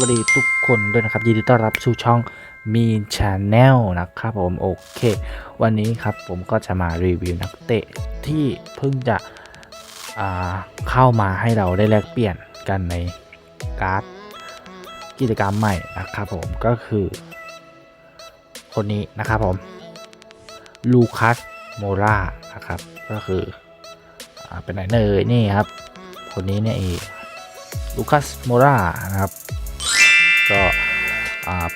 วัสดีทุกคนด้วยนะครับ ยินดีต้อนรับสู่ช่องมีนชาแนลนะครับผมโอเค วันนี้ครับผมก็จะมารีวิวนักเตะที่เพิ่งจะเข้ามาให้เราได้แลกเปลี่ยนกันในการ์ดกิจกรรมใหม่นะครับผมก็คือ คนนี้นะครับผมลูคัสโมรานะครับก็คืออเป็นไหนเนยนี่ครับ คนนี้เนี่ยเองลูคัสโมรานะครับ ก็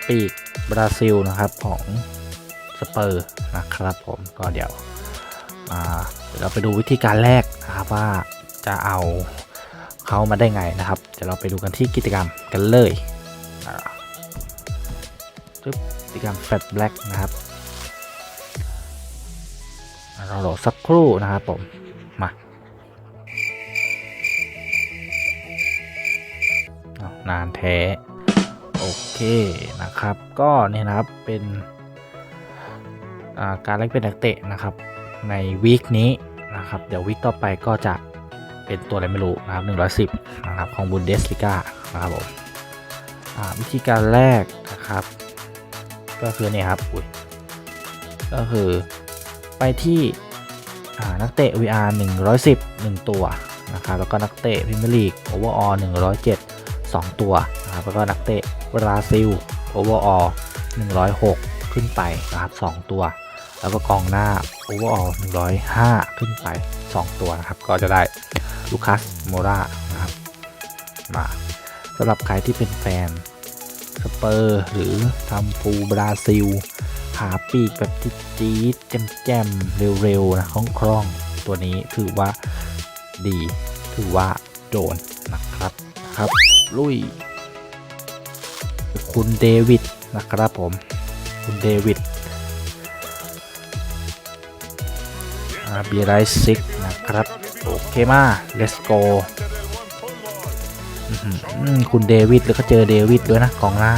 ปีกบราซิลนะครับของสเปอร์นะครับผมก็เดี๋ยวเราไปดูวิธีการแรกนะครับว่าจะเอาเขามาได้ไงนะครับเดี๋ยวเราไปดูกันที่กิจกรรมกันเลยจึ๊บกิจกรรมแฟลตแบล็กนะครับเรารอสักครู่นะครับผมมานานแท้ โอเคนะครับ ก็เนี่ยนะครับเป็นการแลกเป็นนักเตะนะครับในวีคนี้นะครับ เดี๋ยววีคต่อไปก็จะเป็นตัวอะไรไม่รู้นะครับ 110 นะครับ ของบุนเดสลิก้านะครับผมวิธีการแรกนะครับ ก็คือเนี่ยครับอุ้ยก็คือไปที่นักเตะ VR 110 1 ตัวนะครับแล้วก็นักเตะพรีเมียร์ลีกโอเวอร์ออ107 2 ตัวนะครับแล้วก็นักเตะ บราซิลโอเวอร์ออล106 ขึ้นไปนะครับ 2 ตัว แล้วก็กองหน้าโอเวอร์ออล105 ขึ้นไป 2 ตัวนะครับ ก็จะได้ลูคัสโมรานะครับมาสำหรับใครที่เป็นแฟนสเปอร์หรือทำฟูบราซิล หาปีกแบบจี๊ดๆแจ่มๆเร็วๆนะคล่องๆ ตัวนี้ถือว่าดี ถือว่าโดนนะครับครับ ลุย คุณเดวิดนะครับผม คุณเดวิดอาบีไรซิกนะครับ โอเคมา let's go คุณเดวิดแล้วก็เจอเดวิดด้วยนะกองหน้า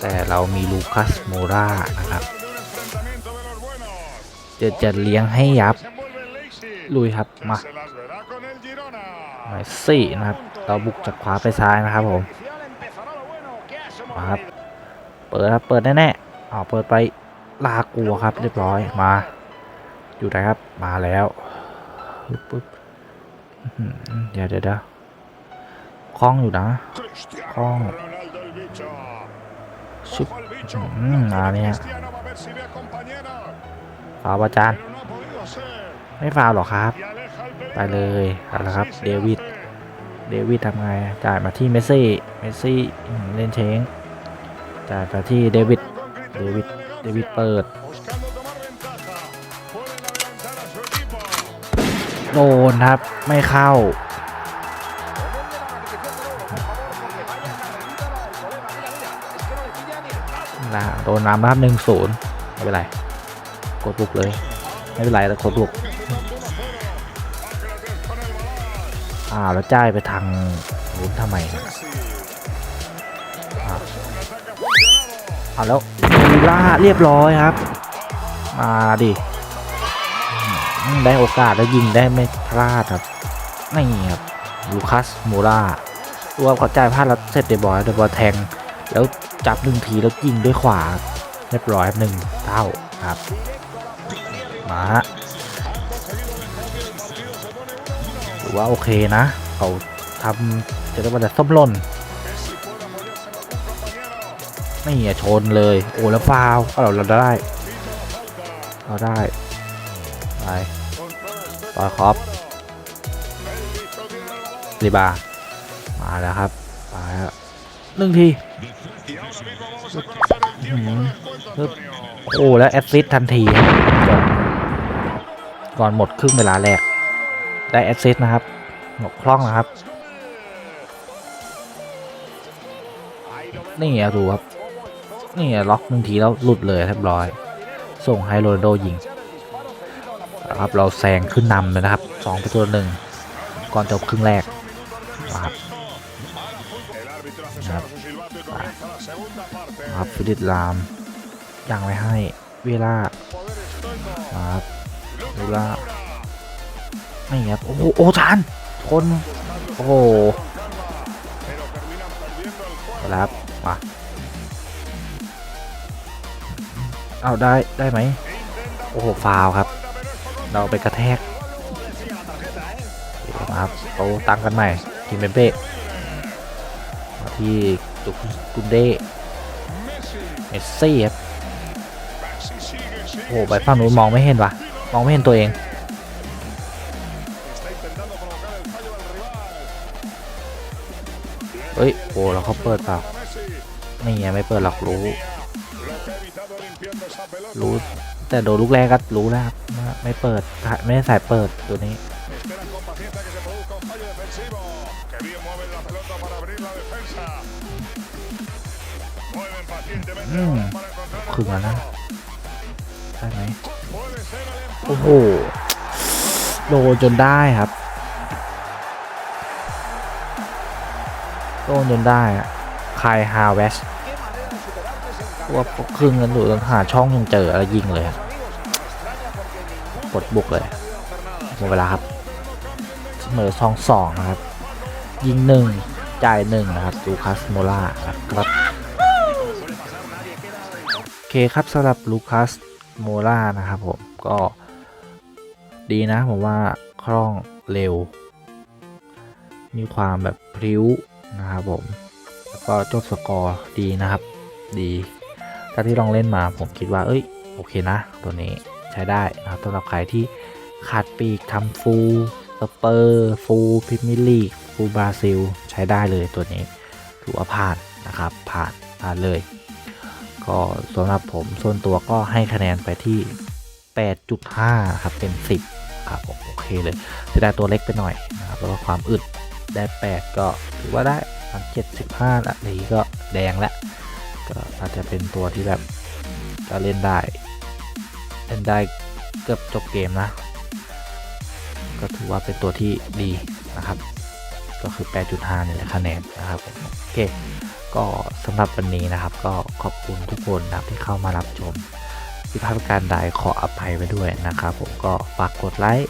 แต่เรามีลูคัสโมรานะครับจะจะเลี้ยงให้ยับ ลุยครับ มาหมายสี่นะครับ เราบุกจากขวาไปซ้ายนะครับผม มาครับ เปิดครับ เปิดแน่ๆอ๋อเปิดไปลากัวครับ เรียบร้อยมา อยู่ไหนครับ มาแล้วปึ๊บเดี๋ยวเดี๋ยวเดาคล้องอยู่นะคล้องชุบอืมาเนี่ยฟาวล์ปะจานไม่ฟาวหรอครับ ไปเลยเอาละครับ เดวิด เดวิดทำไง จ่ายมาที่เมสซี่ เมสซี่เล่นเชง จ่ายมาที่เดวิด เดวิด เดวิดเปิด โดนครับ ไม่เข้า นะโดนน้ำครับหนึ่งศูนย์ไม่เป็นไร กดบุกเลย ไม่เป็นไรแต่กดบุกอ้าวแล้วจ่ายไปทางลุ้นทำไมนี่ย เอาแล้วลูล่าเรียบร้อยครับ มาดิ ได้โอกาสแล้วยิงได้ไม่พลาดครับ นี่ครับลูคัสมูราตัวเขาจ่ายพลาดแล้วเสร็จเดบอยเดบอยแทง แล้วจับหนึ่งทีแล้วยิงด้วยขวา เรียบร้อยหนึ่งเท่าครับ มาถือว่าโอเคนะ เขาทำจะเรียกว่าจะส้มหล่น ไม่อะชนเลย โอ้แล้วฟาวเอาเราเราได้ เราได้ ไปต่อคอปรีบา มาแล้วครับมาแล้วหนึ่งทีโอ้แล้วแอสซิสทันที ก่อนก่อนหมดครึ่งเวลาแรก ได้แอสซิสนะครับหมดคล่องนะครับ นี่อะดูครับ นี่ล็อกหนึ่งทีแล้วหลุดเลยเรียบร้อย ส่งให้โรนโดยิงนะครับเราแซงขึ้นนำเลยนะครับสองประตูหนึ่งก่อนจบครึ่งแรกนะครับนะครับฟิลิปลามยังไม่ให้เวลาครับเวลาไม่ครับโอ้โหโอ้จานคนโอ้โหรับมา เอาได้ได้ไหมโอ้โหฟาวครับ เราไปกระแทกคนะครับโตตั้งกันใหม่ทีมเบเบ้มาที่ตุกกุนเดเมสซี่ครับโอ้โหไปฝั่งนู้นมองไม่เห็นวะมองไม่เห็นตัวเองเฮ้ยโอ้แล้วเขาเปิดเปล่านี่ไงไม่เปิดหรอกรู้ รู้แต่โดนลูกแรกก็รู้แล้วครับไม่เปิดไม่ได้สายเปิดตัวนี้อืมขึงแล้วนะได้ไหมโอ้โหโดนจนได้ครับโดนจนได้อะคายฮาเวส ว่าครึ่งกันอยู่หาช่องยังเจอแล้วยิงเลยกดบุกเลยหมดเวลาครับเสมอสองสองนะครับ ยิงหนึ่งจ่ายหนึ่งนะครับลูคัสโมล่าครับโอเคครับสำหรับลูคัสโมล่านะครับผมก็ดีนะผมว่าคล่องเร็ว มีความแบบพริ้วนะครับผม แล้วก็จบสกอร์ดีนะครับ ดี ถ้าที่ลองเล่นมาผมคิดว่า เอ้ย โอเคนะ ตัวนี้ใช้ได้นะครับสำหรับใครที่ขาดปีกทำฟูลสเปอร์ฟูลพิมิลีกฟูลบราซิล ใช้ได้เลยตัวนี้ ถือว่าผ่านนะครับ ผ่านผ่านเลย ก็สำหรับผมส่วนตัวก็ให้คะแนนไปที่ 8.5ครับเต็ม10 ครับ โอเคเลยจะได้ตัวเล็กไปหน่อยนะครับแล้วก็ความอึดได้ 8 ก็ถือว่าได้ 75ละนี้ก็แดงละ อาจจะเป็นตัวที่แบบก็เล่นได้ เล่นได้เกือบจบเกมนะ ก็ถือว่าเป็นตัวที่ดีนะครับ ก็คือ 8.5นี่แหละคะแนนนะครับผมโอเคก็สำหรับวันนี้นะครับ ก็ขอบคุณทุกคนนะที่เข้ามารับชมที่พลาดการใดขออภัยไว้ด้วยนะครับ ผมก็ฝากกดไลค์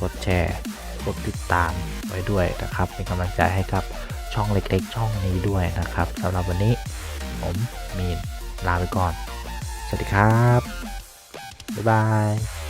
กดแชร์กดติดตามไว้ด้วยนะครับ เป็นกำลังใจให้กับช่องเล็กๆ ช่องนี้ด้วยนะครับสำหรับวันนี้ ผมมีนลาไปก่อน สวัสดีครับ บ๊ายบาย